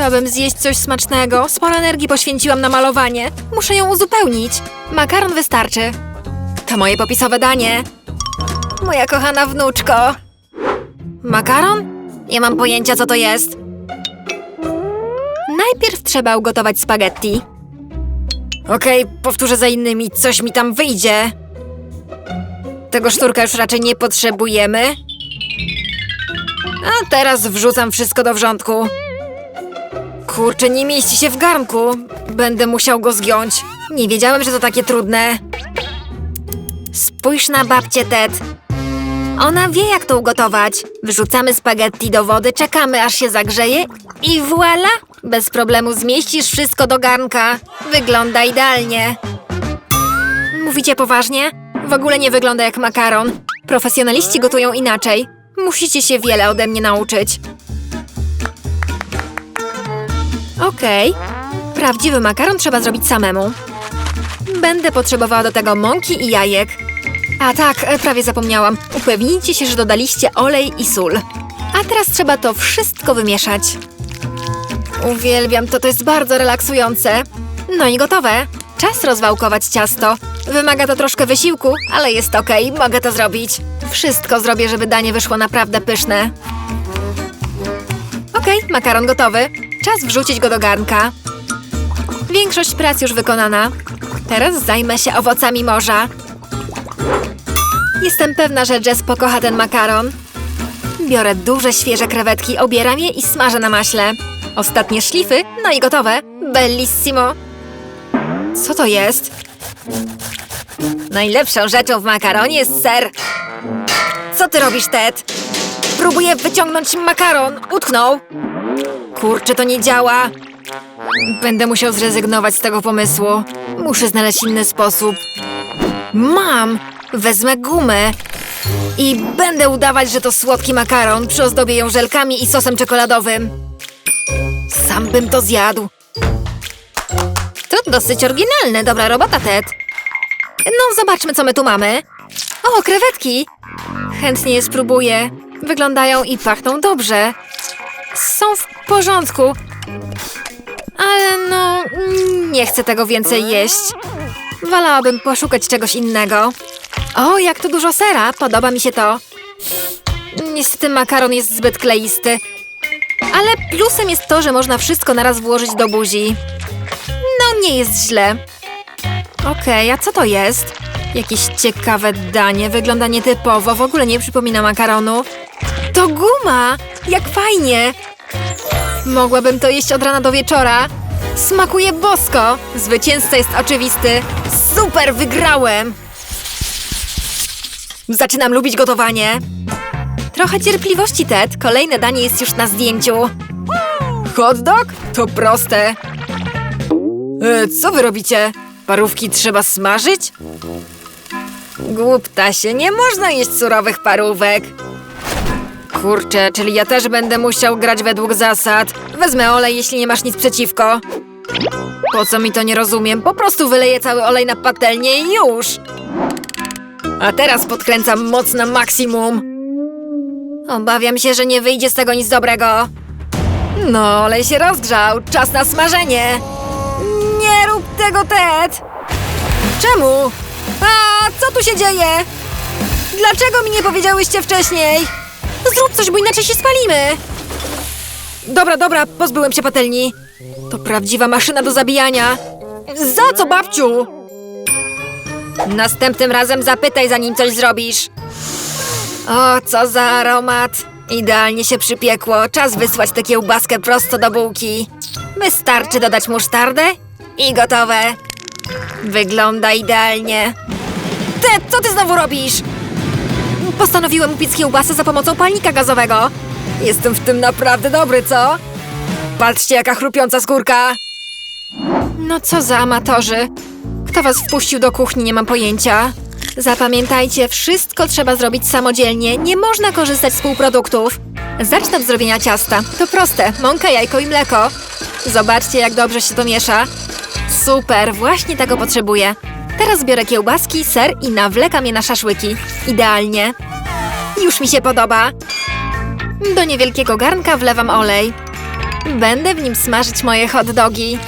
Chciałabym zjeść coś smacznego. Sporo energii poświęciłam na malowanie. Muszę ją uzupełnić. Makaron wystarczy. To moje popisowe danie. Moja kochana wnuczko. Makaron? Nie mam pojęcia, co to jest. Najpierw trzeba ugotować spaghetti. Okej, powtórzę za innymi. Coś mi tam wyjdzie. Tego szturka już raczej nie potrzebujemy. A teraz wrzucam wszystko do wrzątku. Kurczę, nie mieści się w garnku. Będę musiał go zgiąć. Nie wiedziałem, że to takie trudne. Spójrz na babcię Ted. Ona wie, jak to ugotować. Wrzucamy spaghetti do wody, czekamy, aż się zagrzeje i voila! Bez problemu zmieścisz wszystko do garnka. Wygląda idealnie. Mówicie poważnie? W ogóle nie wygląda jak makaron. Profesjonaliści gotują inaczej. Musicie się wiele ode mnie nauczyć. Okej. Prawdziwy makaron trzeba zrobić samemu. Będę potrzebowała do tego mąki i jajek. A tak, e, prawie zapomniałam. Upewnijcie się, że dodaliście olej i sól. A teraz trzeba to wszystko wymieszać. Uwielbiam to, to jest bardzo relaksujące. No i gotowe. Czas rozwałkować ciasto. Wymaga to troszkę wysiłku, ale jest okej, mogę to zrobić. Wszystko zrobię, żeby danie wyszło naprawdę pyszne. Okej, makaron gotowy. Czas wrzucić go do garnka. Większość prac już wykonana. Teraz zajmę się owocami morza. Jestem pewna, że Jess pokocha ten makaron. Biorę duże, świeże krewetki, obieram je i smażę na maśle. Ostatnie szlify, no i gotowe. Bellissimo! Co to jest? Najlepszą rzeczą w makaronie jest ser. Co ty robisz, Ted? Próbuję wyciągnąć makaron. Utknął. Kurczę, to nie działa. Będę musiał zrezygnować z tego pomysłu. Muszę znaleźć inny sposób. Mam! Wezmę gumę i będę udawać, że to słodki makaron. Przyozdobię ją żelkami i sosem czekoladowym. Sam bym to zjadł. To dosyć oryginalne. Dobra robota, Ted. No, zobaczmy, co my tu mamy. O, krewetki! Chętnie je spróbuję. Wyglądają i pachną dobrze. Są w porządku. Ale no, nie chcę tego więcej jeść. Wolałabym poszukać czegoś innego. O, jak tu dużo sera, podoba mi się to. Niestety makaron jest zbyt kleisty. Ale plusem jest to, że można wszystko naraz włożyć do buzi. No, nie jest źle. Okej, a co to jest? Jakieś ciekawe danie, wygląda nietypowo, w ogóle nie przypomina makaronu. To guma! Jak fajnie! Mogłabym to jeść od rana do wieczora. Smakuje bosko! Zwycięzca jest oczywisty. Super, wygrałem! Zaczynam lubić gotowanie. Trochę cierpliwości, Ted. Kolejne danie jest już na zdjęciu. Hot dog? To proste. E, co wy robicie? Parówki trzeba smażyć? Głuptasie, nie można jeść surowych parówek. Kurczę, czyli ja też będę musiał grać według zasad. Wezmę olej, jeśli nie masz nic przeciwko. Po co mi to nie rozumiem? Po prostu wyleję cały olej na patelnię i już. A teraz podkręcam moc na maksimum. Obawiam się, że nie wyjdzie z tego nic dobrego. No, olej się rozgrzał. Czas na smażenie. Nie rób tego, Ted! Czemu? A, co tu się dzieje? Dlaczego mi nie powiedziałyście wcześniej? Zrób coś, bo inaczej się spalimy. Dobra, dobra, pozbyłem się patelni. To prawdziwa maszyna do zabijania. Za co, babciu? Następnym razem zapytaj, zanim coś zrobisz. O, co za aromat. Idealnie się przypiekło. Czas wysłać tę kiełbaskę prosto do bułki. Wystarczy dodać musztardę i gotowe. Wygląda idealnie. Ted, co ty znowu robisz? Postanowiłem upiec kiełbasę za pomocą palnika gazowego. Jestem w tym naprawdę dobry, co? Patrzcie, jaka chrupiąca skórka. No co za amatorzy. Kto was wpuścił do kuchni, nie mam pojęcia. Zapamiętajcie, wszystko trzeba zrobić samodzielnie. Nie można korzystać z półproduktów. Zacznę od zrobienia ciasta. To proste. Mąka, jajko i mleko. Zobaczcie, jak dobrze się to miesza. Super, właśnie tego potrzebuję. Teraz biorę kiełbaski, ser i nawlekam je na szaszłyki. Idealnie. Już mi się podoba. Do niewielkiego garnka wlewam olej. Będę w nim smażyć moje hot dogi.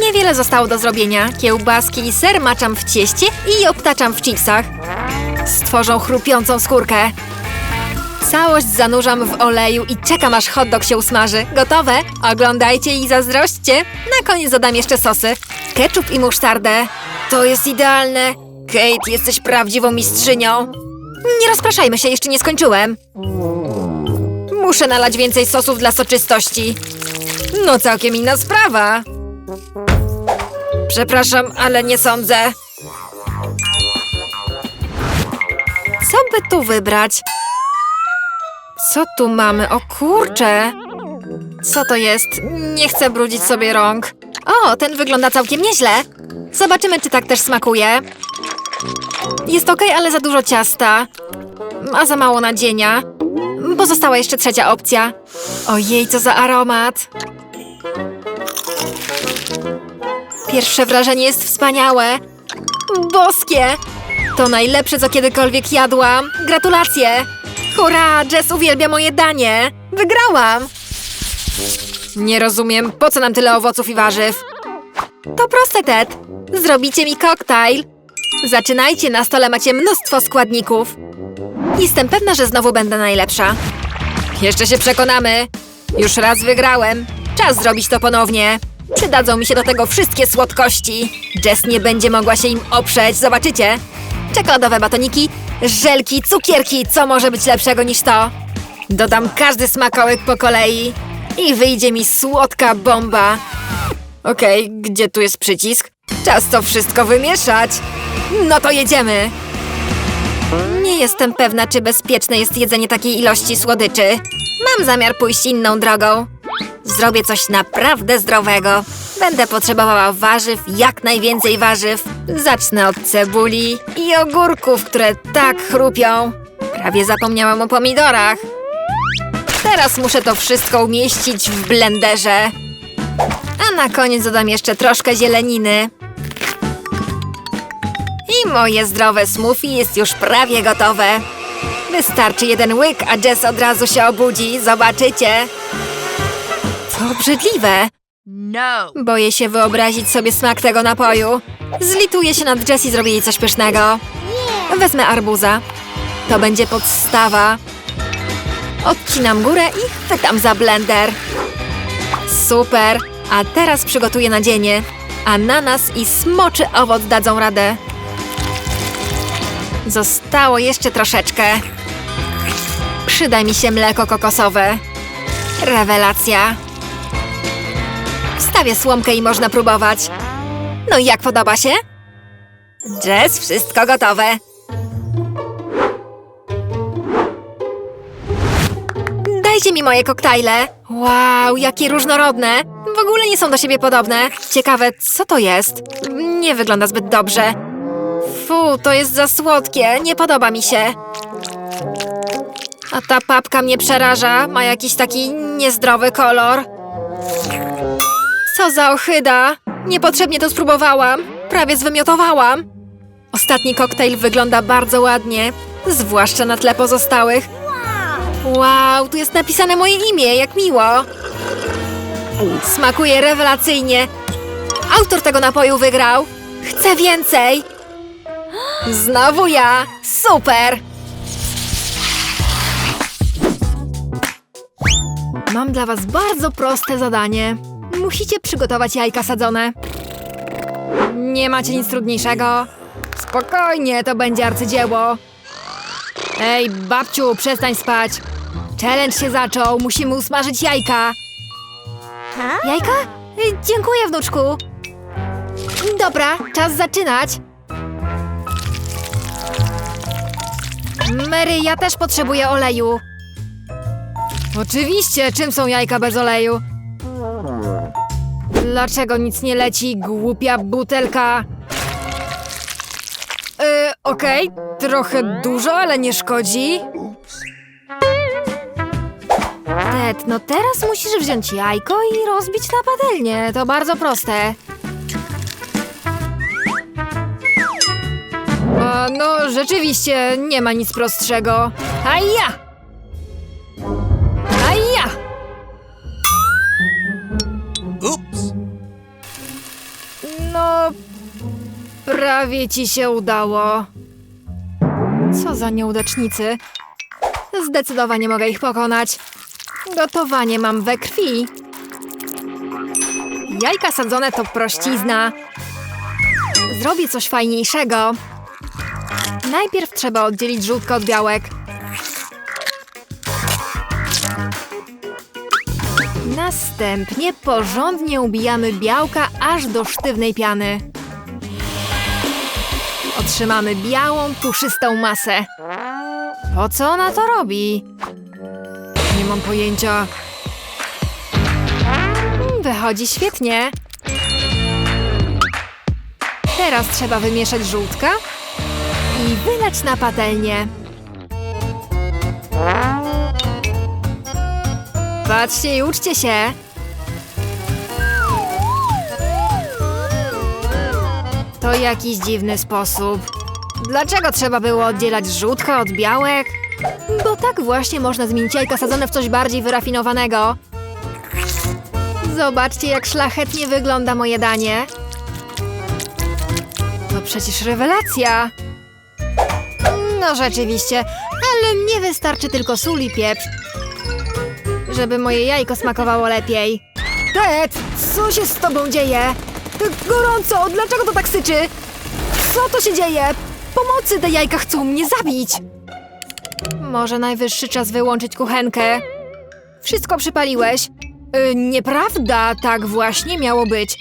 Niewiele zostało do zrobienia. Kiełbaski i ser maczam w cieście i obtaczam w chipsach. Stworzą chrupiącą skórkę. Całość zanurzam w oleju i czekam aż hot dog się usmaży. Gotowe? Oglądajcie i zazdrośćcie. Na koniec dodam jeszcze sosy. Ketchup i musztardę. To jest idealne. Kate, jesteś prawdziwą mistrzynią. Nie rozpraszajmy się, jeszcze nie skończyłem. Muszę nalać więcej sosów dla soczystości. No całkiem inna sprawa. Przepraszam, ale nie sądzę. Co by tu wybrać? Co tu mamy? O kurcze! Co to jest? Nie chcę brudzić sobie rąk. O, ten wygląda całkiem nieźle. Zobaczymy, czy tak też smakuje. Jest ok, ale za dużo ciasta. A za mało nadzienia. Pozostała jeszcze trzecia opcja. Ojej, co za aromat. Pierwsze wrażenie jest wspaniałe. Boskie! To najlepsze, co kiedykolwiek jadłam. Gratulacje! Hurra! Jess uwielbia moje danie! Wygrałam! Nie rozumiem, po co nam tyle owoców i warzyw? To proste, Ted. Zrobicie mi koktajl. Zaczynajcie, na stole macie mnóstwo składników. Jestem pewna, że znowu będę najlepsza. Jeszcze się przekonamy. Już raz wygrałem. Czas zrobić to ponownie. Przydadzą mi się do tego wszystkie słodkości. Jess nie będzie mogła się im oprzeć, zobaczycie. Czekoladowe batoniki, żelki, cukierki, co może być lepszego niż to? Dodam każdy smakołyk po kolei i wyjdzie mi słodka bomba. Okej, gdzie tu jest przycisk? Czas to wszystko wymieszać. No to jedziemy. Nie jestem pewna, czy bezpieczne jest jedzenie takiej ilości słodyczy. Mam zamiar pójść inną drogą. Zrobię coś naprawdę zdrowego. Będę potrzebowała warzyw, jak najwięcej warzyw. Zacznę od cebuli i ogórków, które tak chrupią. Prawie zapomniałam o pomidorach. Teraz muszę to wszystko umieścić w blenderze. A na koniec dodam jeszcze troszkę zieleniny. I moje zdrowe smoothie jest już prawie gotowe. Wystarczy jeden łyk, a Jess od razu się obudzi. Zobaczycie. To obrzydliwe. No. Boję się wyobrazić sobie smak tego napoju. Zlituję się nad Jess i zrobię jej coś pysznego. Wezmę arbuza. To będzie podstawa. Odcinam górę i chwytam za blender. Super! A teraz przygotuję nadzienie. Ananas i smoczy owoc dadzą radę. Zostało jeszcze troszeczkę. Przyda mi się mleko kokosowe. Rewelacja. Wstawię słomkę i można próbować. No i jak podoba się? Jess, wszystko gotowe. Moje koktajle. Wow, jakie różnorodne. W ogóle nie są do siebie podobne. Ciekawe, co to jest? Nie wygląda zbyt dobrze. Fu, to jest za słodkie. Nie podoba mi się. A ta papka mnie przeraża. Ma jakiś taki niezdrowy kolor. Co za ohyda! Niepotrzebnie to spróbowałam. Prawie zwymiotowałam. Ostatni koktajl wygląda bardzo ładnie, zwłaszcza na tle pozostałych. Wow, tu jest napisane moje imię, jak miło. Smakuje rewelacyjnie. Autor tego napoju wygrał. Chcę więcej. Znowu ja. Super. Mam dla was bardzo proste zadanie. Musicie przygotować jajka sadzone. Nie macie nic trudniejszego. Spokojnie, to będzie arcydzieło. Ej, babciu, przestań spać. Challenge się zaczął, musimy usmażyć jajka. Jajka? Y, Dziękuję, wnuczku. Dobra, czas zaczynać. Mary, ja też potrzebuję oleju. Oczywiście, czym są jajka bez oleju? Dlaczego nic nie leci, głupia butelka? Yy, okej, trochę dużo, ale nie szkodzi. No teraz musisz wziąć jajko i rozbić na patelnię. To bardzo proste. A, no, rzeczywiście, nie ma nic prostszego. A ja! A ja! Ups! No, prawie ci się udało. Co za nieudacznicy. Zdecydowanie mogę ich pokonać. Gotowanie mam we krwi. Jajka sadzone to prościzna. Zrobię coś fajniejszego. Najpierw trzeba oddzielić żółtko od białek. Następnie porządnie ubijamy białka aż do sztywnej piany. Otrzymamy białą, puszystą masę. Po co ona to robi? Mam pojęcia. Mm, Wychodzi świetnie. Teraz trzeba wymieszać żółtka i wylać na patelnię. Patrzcie i uczcie się. To jakiś dziwny sposób. Dlaczego trzeba było oddzielać żółtka od białek? Bo tak właśnie można zmienić jajka sadzone w coś bardziej wyrafinowanego. Zobaczcie, jak szlachetnie wygląda moje danie. To przecież rewelacja. No rzeczywiście, ale mnie wystarczy tylko sól i pieprz, żeby moje jajko smakowało lepiej. Ted, co się z tobą dzieje? Gorąco, dlaczego to tak syczy? Co to się dzieje? Pomocy, te jajka chcą mnie zabić. Może najwyższy czas wyłączyć kuchenkę. Wszystko przypaliłeś. Y, nieprawda, tak właśnie miało być.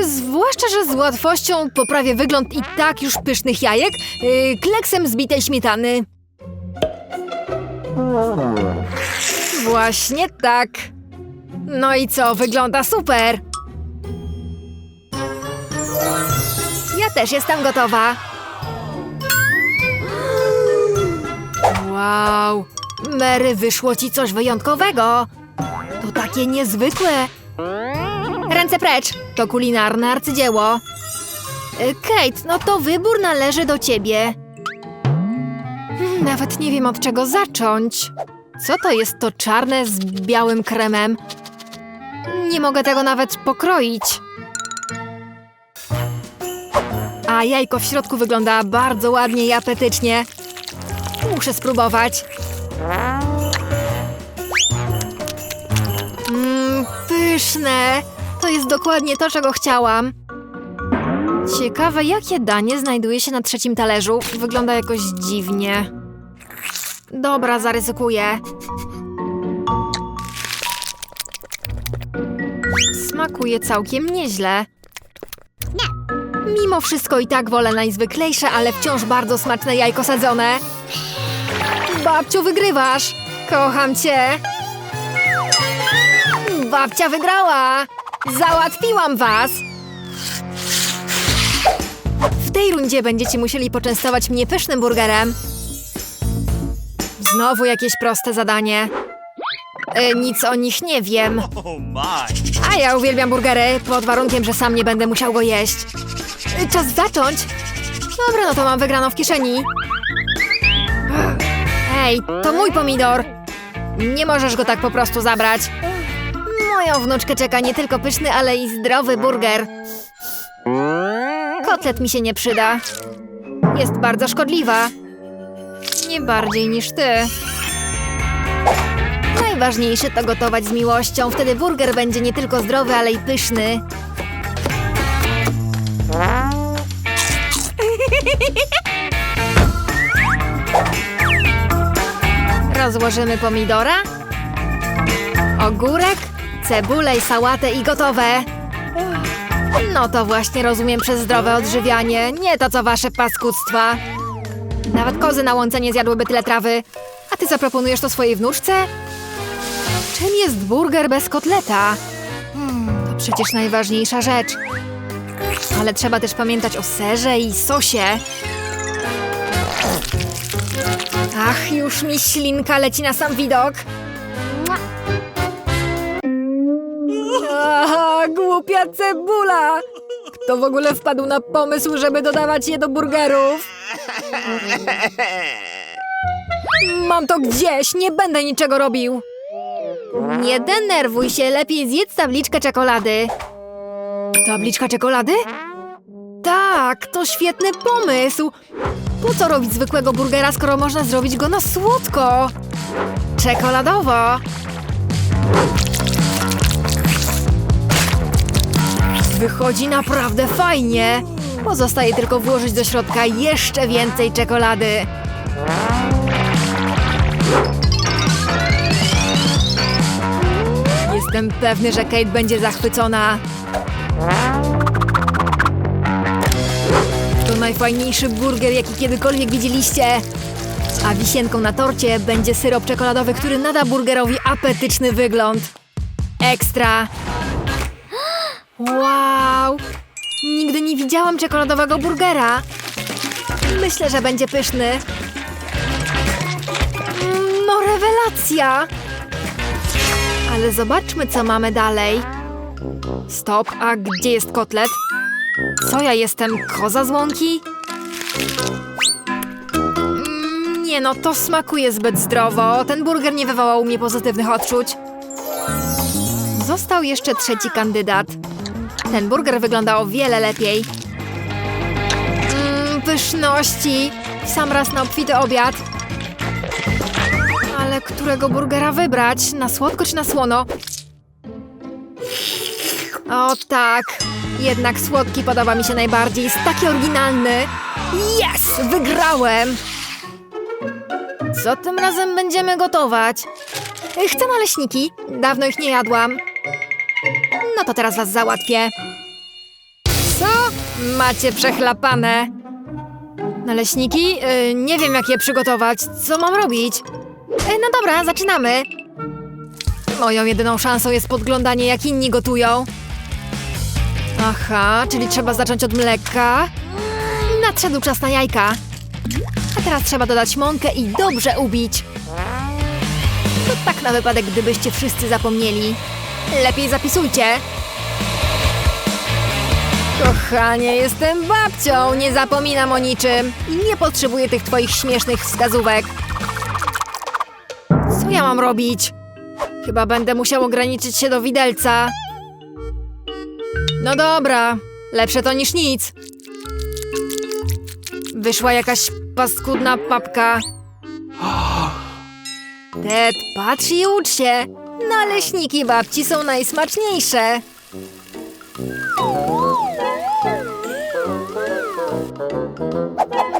Y, Zwłaszcza, że z łatwością poprawię wygląd i tak już pysznych jajek y, kleksem zbitej śmietany. Właśnie tak. No i co, wygląda super. Ja też jestem gotowa. Wow, Mary, wyszło ci coś wyjątkowego. To takie niezwykłe. Ręce precz, to kulinarne arcydzieło. Y, Kate, no to wybór należy do ciebie. Hmm, Nawet nie wiem od czego zacząć. Co to jest to czarne z białym kremem? Nie mogę tego nawet pokroić. A jajko w środku wygląda bardzo ładnie i apetycznie. Muszę spróbować. Mmm, pyszne. To jest dokładnie to, czego chciałam. Ciekawe, jakie danie znajduje się na trzecim talerzu. Wygląda jakoś dziwnie. Dobra, zaryzykuję. Smakuje całkiem nieźle. Mimo wszystko i tak wolę najzwyklejsze, ale wciąż bardzo smaczne jajko sadzone. Babciu, wygrywasz! Kocham cię! Babcia wygrała! Załatwiłam was! W tej rundzie będziecie musieli poczęstować mnie pysznym burgerem. Znowu jakieś proste zadanie. E, nic o nich nie wiem. Oh my. A ja uwielbiam burgery, pod warunkiem, że sam nie będę musiał go jeść. Y, Czas zacząć! Dobra, no to mam wygraną w kieszeni. Hej, to mój pomidor! Nie możesz go tak po prostu zabrać. Moją wnuczkę czeka nie tylko pyszny, ale i zdrowy burger. Kotlet mi się nie przyda. Jest bardzo szkodliwa. Nie bardziej niż ty. Najważniejsze to gotować z miłością. Wtedy burger będzie nie tylko zdrowy, ale i pyszny. Rozłożymy pomidora, ogórek, cebulę i sałatę i gotowe. No to właśnie rozumiem przez zdrowe odżywianie, nie to co wasze paskudztwa. Nawet kozy na łące nie zjadłyby tyle trawy. A ty zaproponujesz to swojej wnuczce? Czym jest burger bez kotleta? Hmm, to przecież najważniejsza rzecz. Ale trzeba też pamiętać o serze i sosie. Ach, już mi ślinka leci na sam widok. Aha, głupia cebula! Kto w ogóle wpadł na pomysł, żeby dodawać je do burgerów? Mam to gdzieś, nie będę niczego robił. Nie denerwuj się, lepiej zjedz tabliczkę czekolady. Tabliczka czekolady? Tak, to świetny pomysł. Po co robić zwykłego burgera, skoro można zrobić go na słodko? Czekoladowo. Wychodzi naprawdę fajnie. Pozostaje tylko włożyć do środka jeszcze więcej czekolady. Jestem pewny, że Kate będzie zachwycona. Najfajniejszy burger, jaki kiedykolwiek widzieliście. A wisienką na torcie będzie syrop czekoladowy, który nada burgerowi apetyczny wygląd. Ekstra! Wow! Nigdy nie widziałam czekoladowego burgera. Myślę, że będzie pyszny. Mm, No, rewelacja! Ale zobaczmy, co mamy dalej. Stop, a gdzie jest kotlet? Co ja jestem, koza z łąki? Mm, Nie no, to smakuje zbyt zdrowo. Ten burger nie wywołał u mnie pozytywnych odczuć. Został jeszcze trzeci kandydat. Ten burger wyglądał o wiele lepiej. Mmm, pyszności. Sam raz na obfity obiad. Ale którego burgera wybrać? Na słodko czy na słono? O tak, jednak słodki podoba mi się najbardziej. Jest taki oryginalny. Yes! Wygrałem! Co tym razem będziemy gotować? Chcę naleśniki. Dawno ich nie jadłam. No to teraz was załatwię. Co? Macie przechlapane. Naleśniki? Yy, nie wiem, jak je przygotować. Co mam robić? Yy, no dobra, zaczynamy. Moją jedyną szansą jest podglądanie, jak inni gotują. Aha, czyli trzeba zacząć od mleka. Nadszedł czas na jajka. A teraz trzeba dodać mąkę i dobrze ubić. To tak na wypadek, gdybyście wszyscy zapomnieli. Lepiej zapisujcie. Kochanie, jestem babcią, nie zapominam o niczym i nie potrzebuję tych twoich śmiesznych wskazówek. Co ja mam robić? Chyba będę musiał ograniczyć się do widelca. No dobra, lepsze to niż nic. Wyszła jakaś paskudna papka. Ted, patrz i ucz się. Naleśniki babci są najsmaczniejsze.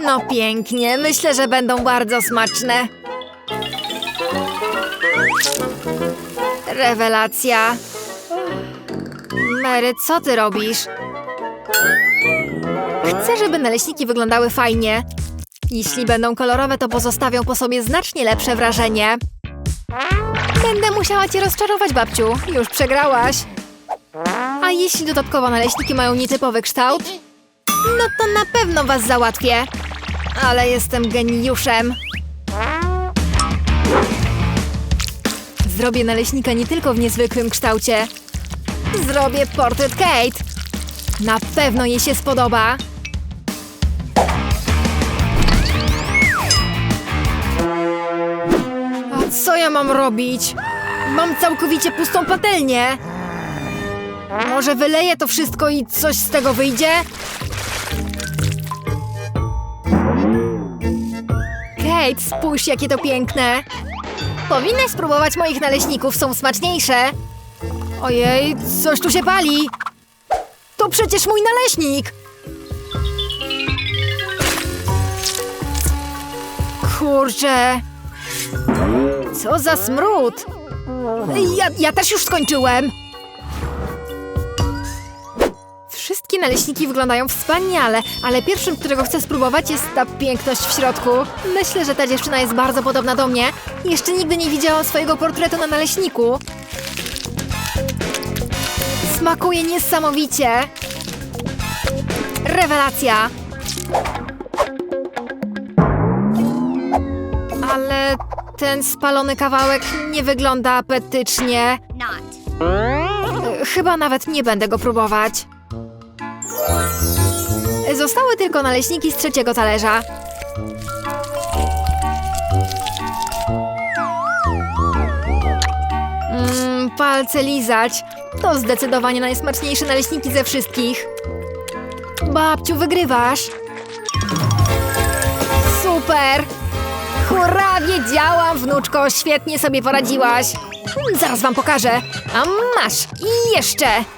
No pięknie, myślę, że będą bardzo smaczne. Rewelacja. Mary, co ty robisz? Chcę, żeby naleśniki wyglądały fajnie. Jeśli będą kolorowe, to pozostawią po sobie znacznie lepsze wrażenie. Będę musiała cię rozczarować, babciu. Już przegrałaś. A jeśli dodatkowo naleśniki mają nietypowy kształt? No to na pewno was załatwię. Ale jestem geniuszem. Zrobię naleśnika nie tylko w niezwykłym kształcie. Zrobię portret Kate. Na pewno jej się spodoba. A co ja mam robić? Mam całkowicie pustą patelnię. Może wyleję to wszystko i coś z tego wyjdzie? Kate, spójrz jakie to piękne. Powinnaś spróbować moich naleśników, są smaczniejsze. Ojej, coś tu się pali. To przecież mój naleśnik. Kurczę. Co za smród! Ja, ja też już skończyłem! Wszystkie naleśniki wyglądają wspaniale, ale pierwszym, którego chcę spróbować jest ta piękność w środku. Myślę, że ta dziewczyna jest bardzo podobna do mnie. Jeszcze nigdy nie widziałam swojego portretu na naleśniku. Smakuje niesamowicie! Rewelacja! Ale ten spalony kawałek nie wygląda apetycznie. E, Chyba nawet nie będę go próbować. Zostały tylko naleśniki z trzeciego talerza. Mm, palce lizać. To zdecydowanie najsmaczniejsze naleśniki ze wszystkich. Babciu, wygrywasz. Super! Hurra, wiedziałam, wnuczko, świetnie sobie poradziłaś. Zaraz wam pokażę. A masz, i jeszcze.